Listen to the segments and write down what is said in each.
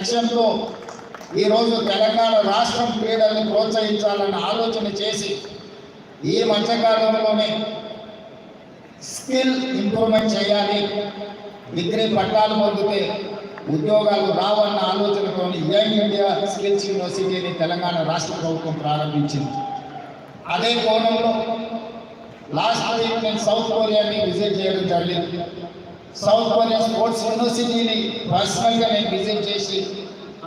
లక్ష్యంతో ఈరోజు తెలంగాణ రాష్ట్రం క్రీడల్ని ప్రోత్సహించాలన్న ఆలోచన చేసి ఈ మధ్యకాలంలోనే స్కిల్ ఇంప్రూవ్మెంట్ చేయాలి డిగ్రీ పట్టాలు పొందితే ఉద్యోగాలు రావన్న ఆలోచనతో యంగ్ ఇండియా స్కిల్స్ యూనివర్సిటీని తెలంగాణ రాష్ట్ర ప్రభుత్వం ప్రారంభించింది. అదే కోణంలో లాస్ట్ వీక్ నేను సౌత్ కొరియాని విజిట్ చేయడం జరిగింది. సౌత్ కొరియా స్పోర్ట్స్ యూనివర్సిటీని పర్సనల్గా నేను విజిట్ చేసి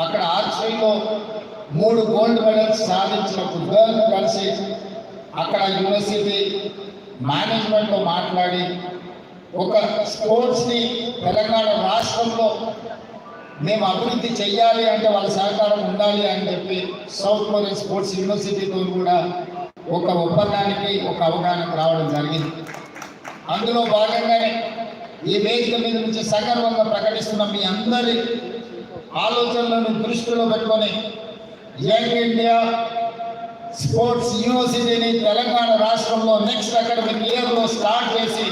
అక్కడ ఆర్చరీలో మూడు గోల్డ్ మెడల్స్ సాధించిన గర్ల్ కలిసి అక్కడ యూనివర్సిటీ మేనేజ్మెంట్తో మాట్లాడి ఒక స్పోర్ట్స్ని తెలంగాణ రాష్ట్రంలో మేము అభివృద్ధి చెయ్యాలి అంటే వాళ్ళ సహకారం ఉండాలి అని చెప్పి సౌత్ కొరియన్ స్పోర్ట్స్ యూనివర్సిటీతో కూడా ఒక ఒప్పందానికి ఒక అవగాహనకు రావడం జరిగింది. అందులో భాగంగానే ఈ వేదిక మీద నుంచి సగర్వంగా ప్రకటిస్తున్న మీ అందరి ఆలోచనలను దృష్టిలో పెట్టుకొని యంగ్ ఇండియా స్పోర్ట్స్ యూనివర్సిటీని తెలంగాణ రాష్ట్రంలో నెక్స్ట్ అకాడమిక్ ఇయర్లో స్టార్ట్ చేసి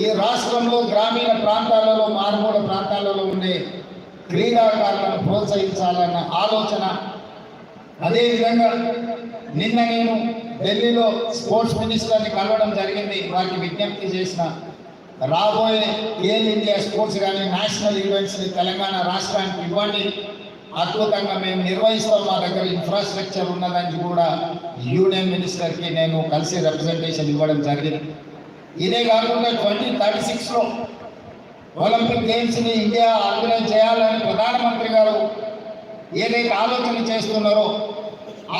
ఈ రాష్ట్రంలో గ్రామీణ ప్రాంతాలలో మారుమూల ప్రాంతాలలో ఉండే క్రీడాకారులను ప్రోత్సహించాలన్న ఆలోచన. అదేవిధంగా నిన్న నేను ఢిల్లీలో స్పోర్ట్స్ మినిస్టర్ని కలవడం జరిగింది. వారికి విజ్ఞప్తి చేసిన రాబోయే ఏల్ ఇండియా స్పోర్ట్స్ కానీ నేషనల్ ఈవెంట్స్ని తెలంగాణ రాష్ట్రానికి ఇవ్వండి. అద్భుతంగా మేము నిర్వహిస్తాం. మా దగ్గర ఇన్ఫ్రాస్ట్రక్చర్ ఉన్నదని కూడా యూనియన్ మినిస్టర్కి నేను కలిసి రిప్రజెంటేషన్ ఇవ్వడం జరిగింది. ఇదే కాకుండా ట్వంటీ థర్టీ సిక్స్లో ఒలింపిక్ గేమ్స్ని ఇండియా ఆర్గనైజ్ చేయాలని ప్రధానమంత్రి గారు ఏదైతే ఆలోచన చేస్తున్నారో